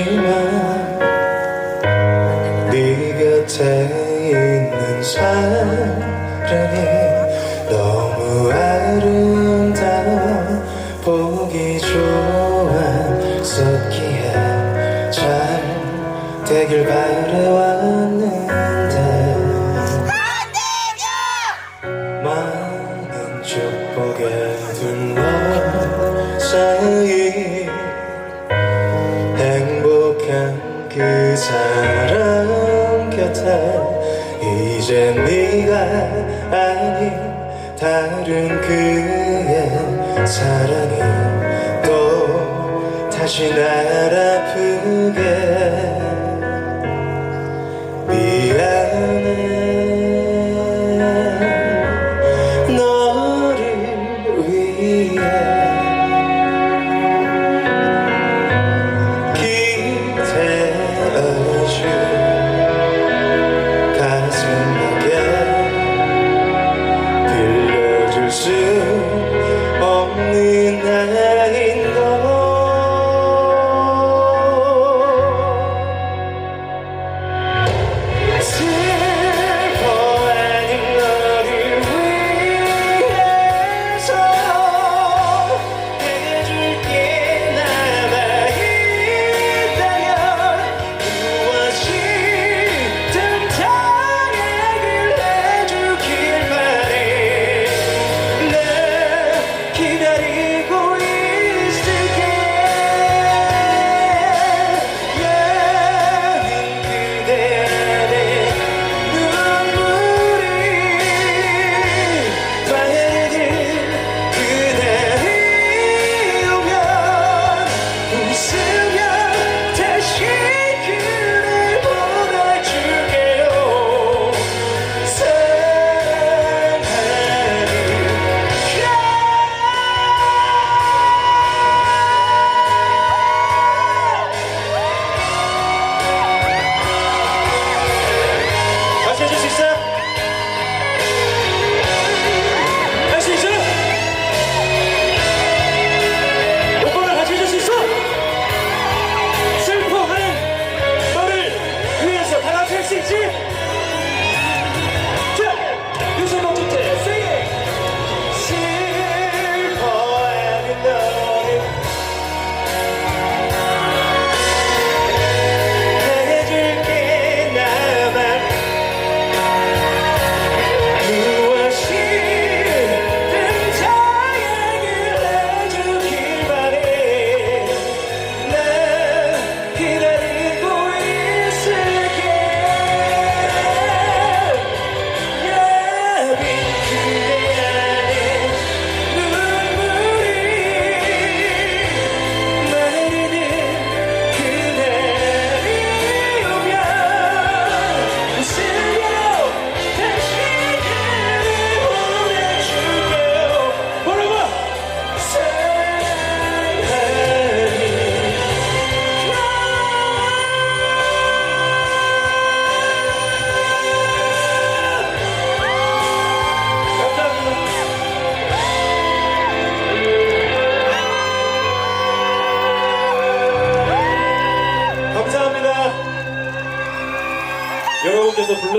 없지만 네 곁에 있는 사랑이 너무 아름다워 보기 좋았었기에 잘 되길 바래왔는데 안되냐! 많은 축복에 둔 곁에 이제 네가 아닌 다른 그의 사랑이 또 다시 날 아프게 미안해. 너를 위해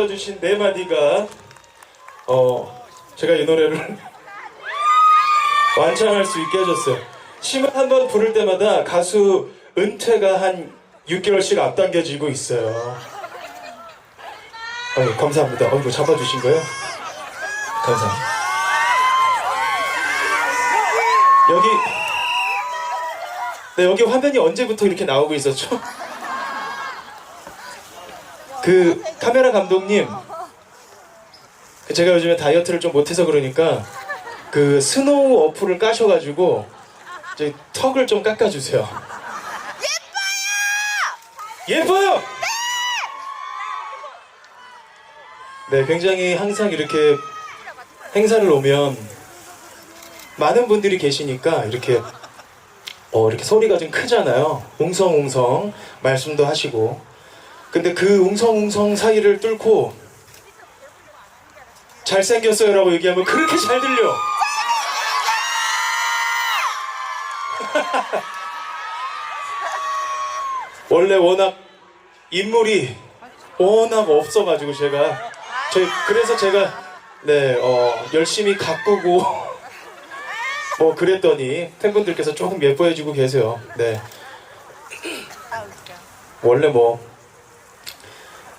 불러주신 네 마디가 어 제가 이 노래를 완창할 수 있게 해줬어요. 심을 한번 부를 때마다 가수 은퇴가 한 6개월씩 앞당겨지고 있어요. 어, 감사합니다. 어, 이거 잡아주신 거예요? 감사합니다. 여기 네 여기 화면이 언제부터 이렇게 나오고 있었죠? 그 카메라 감독님 그 제가 요즘에 다이어트를 좀 못해서 그러니까 그 스노우 어플을 까셔가지고 저희 턱을 좀 깎아주세요. 예뻐요. 예뻐요. 네, 굉장히 항상 이렇게 행사를 오면 많은 분들이 계시니까 이렇게 어 이렇게 소리가 좀 크잖아요. 웅성웅성 말씀도 하시고 근데 그 웅성웅성 사이를 뚫고 잘생겼어요 라고 얘기하면 그렇게 잘 들려. 원래 워낙 인물이 워낙 없어가지고 제가 저희 그래서 제가 네 어, 열심히 가꾸고 뭐 그랬더니 팬분들께서 조금 예뻐해주고 계세요. 네 원래 뭐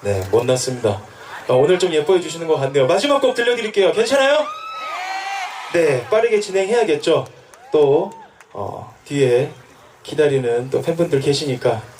네, 못났습니다. 아, 오늘 좀 예뻐해 주시는 것 같네요. 마지막 곡 들려드릴게요. 괜찮아요? 네, 빠르게 진행해야겠죠. 또 어, 뒤에 기다리는 또 팬분들 계시니까